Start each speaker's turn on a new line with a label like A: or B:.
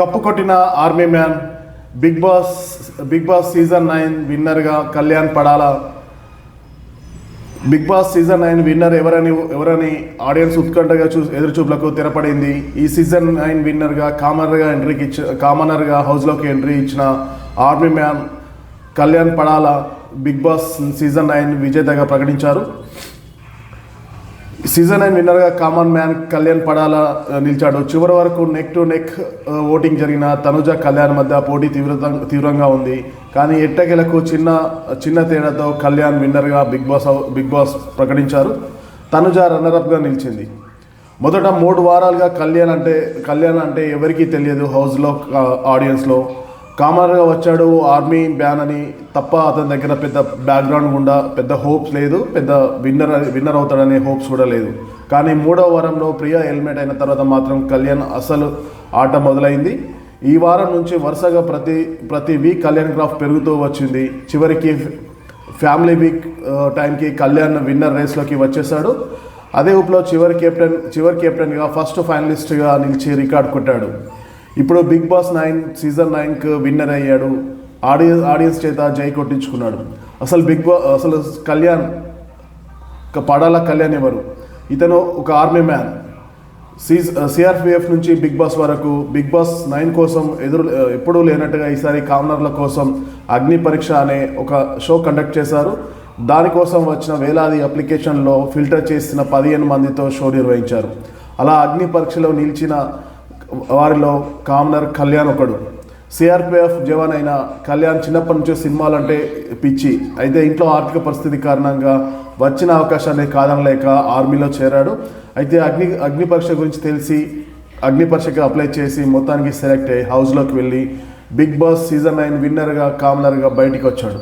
A: Cup కొట్టిన army man big boss big boss season nine విన్నర్గా Kalyan Padala? Big boss season nine winner ఎవరని ఎవరని audience ఉత్కంఠగా చూ ఎదురుచూపులకు తెరపడింది. ఈ season nine విన్నర్గా కామనర్గా ఎంట్రీకి ఇచ్చిన కామనర్గా హౌస్లోకి ఎంట్రీ ఇచ్చిన army man Kalyan Padala big boss season nine విజేతగా ప్రకటించారు. సీజన్ నైన్ విన్నర్గా కామన్ మ్యాన్ కళ్యాణ్ పడాల నిలిచాడు. చివరి వరకు నెక్ టు నెక్ ఓటింగ్ జరిగిన తనుజ కళ్యాణ్ మధ్య పోటీ తీవ్రత తీవ్రంగా ఉంది. కానీ ఎట్టకేలకు చిన్న చిన్న తేడాతో కళ్యాణ్ విన్నర్గా బిగ్ బాస్ బిగ్ బాస్ ప్రకటించారు. తనుజ రన్నరప్గా నిలిచింది. మొదట మూడు వారాలుగా కళ్యాణ్ అంటే కళ్యాణ్ అంటే ఎవరికీ తెలియదు హౌస్లో ఆడియన్స్లో కామన్గా వచ్చాడు ఆర్మీ బ్యాన్ అని తప్ప అతని దగ్గర పెద్ద బ్యాక్గ్రౌండ్ గుండా పెద్ద హోప్స్ లేదు పెద్ద విన్నర్ విన్నర్ అవుతాడనే హోప్స్ కూడా లేదు. కానీ మూడవ వారంలో ప్రియా హెల్మెట్ అయిన తర్వాత మాత్రం కళ్యాణ్ అసలు ఆట మొదలైంది. ఈ వారం నుంచి వరుసగా ప్రతి ప్రతి వీక్ కళ్యాణ్ గ్రాఫ్ పెరుగుతూ వచ్చింది. చివరికి ఫ్యామిలీ వీక్ టైంకి కళ్యాణ్ విన్నర్ రేస్లోకి వచ్చేసాడు అదే ఊపులో చివరి కెప్టెన్ చివరి కెప్టెన్గా ఫస్ట్ ఫైనలిస్ట్గా నిలిచి రికార్డ్ కొట్టాడు. ఇప్పుడు బిగ్ బాస్ నైన్ సీజన్ నైన్కి విన్నర్ అయ్యాడు. ఆడియన్స్ ఆడియన్స్ చేత జై కొట్టించుకున్నాడు. అసలు బిగ్ బాస్ అసలు కళ్యాణ్ పడాల కళ్యాణ్ ఎవరు? ఇతను ఒక ఆర్మీ మ్యాన్ సీజ్ సిఆర్పిఎఫ్ నుంచి బిగ్ బాస్ వరకు బిగ్ బాస్ నైన్ కోసం ఎదురు uh, ఎప్పుడూ లేనట్టుగా ఈసారి కామనర్ల కోసం అగ్ని పరీక్ష అనే ఒక షో కండక్ట్ చేశారు. దానికోసం వచ్చిన వేలాది అప్లికేషన్లో ఫిల్టర్ చేసిన పదిహేను మందితో షో నిర్వహించారు. అలా అగ్ని పరీక్షలో నిలిచిన వారిలో కామ్నర్ కళ్యాణ్ ఒకడు. సిఆర్పిఎఫ్ జవాన్ అయిన కళ్యాణ్ చిన్నప్పటి నుంచే సినిమాలంటే పిచ్చి. అయితే ఇంట్లో ఆర్థిక పరిస్థితి కారణంగా వచ్చిన అవకాశాన్ని కాదనలేక ఆర్మీలో చేరాడు. అయితే అగ్ని అగ్ని పరీక్ష గురించి తెలిసి అగ్ని పరీక్షకి అప్లై చేసి మొత్తానికి సెలెక్ట్ అయ్యి హౌస్లోకి వెళ్ళి బిగ్ బాస్ సీజన్ నైన్ విన్నర్గా కామ్నర్గా బయటికి వచ్చాడు